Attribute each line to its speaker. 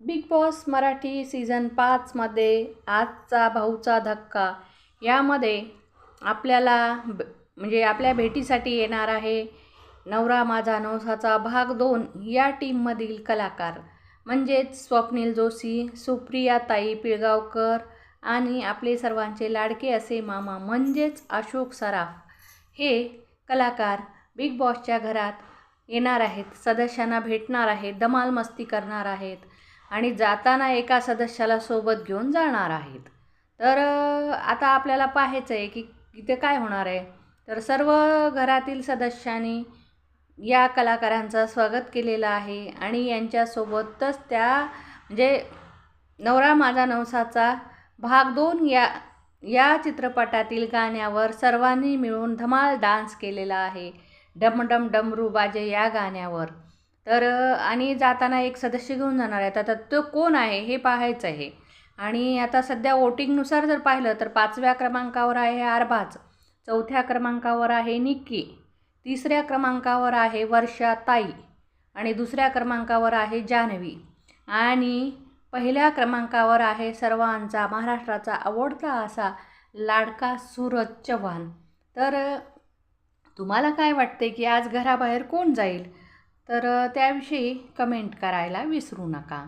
Speaker 1: Big boss Marathi season पाचमध्ये आजचा भाऊचा धक्का. यामध्ये आपल्याला ब म्हणजे आपल्या भेटीसाठी येणार आहे नवरा माझा नवसाचा भाग दोन या टीममधील कलाकार. म्हणजेच स्वप्नील जोशी सुप्रिया ताई पिळगावकर आणि आपले सर्वांचे लाडके असे मामा म्हणजेच अशोक सराफ हे कलाकार बिग बॉसच्या घरात येणार आहेत. सदस्यांना भेटणार आहेत धमाल मस्ती करणार आहेत. आणि जाताना एका सदस्याला सोबत घेऊन जाणार आहेत. तर आता आपल्याला पाहायचं आहे की इथे काय होणार आहे. तर सर्व घरातील सदस्यांनी या कलाकारांचं स्वागत केलेलं आहे आणि यांच्यासोबतच त्या म्हणजे नवरा माझा नवसाचा भाग दोन या या चित्रपटातील गाण्यावर सर्वांनी मिळून धमाल डान्स केलेला आहे. डम डम डमरू बाजे या गाण्यावर. तर आणि जाताना एक सदस्य घेऊन जाणार आहेत. आता तो कोण आहे हे पाहायचं आहे. आणि आता सध्या वोटिंगनुसार जर पाहिलं तर पाचव्या क्रमांकावर आहे आरबाज चौथ्या क्रमांकावर आहे निक्की तिसऱ्या क्रमांकावर आहे वर्षा ताई आणि दुसऱ्या क्रमांकावर आहे जान्हवी. आणि पहिल्या क्रमांकावर आहे सर्वांचा महाराष्ट्राचा आवडता असा लाडका सूरज चव्हाण. तर तुम्हाला काय वाटते की आज घराबाहेर कोण जाईल? तर त्याविषयी कमेंट करायला विसरू नका.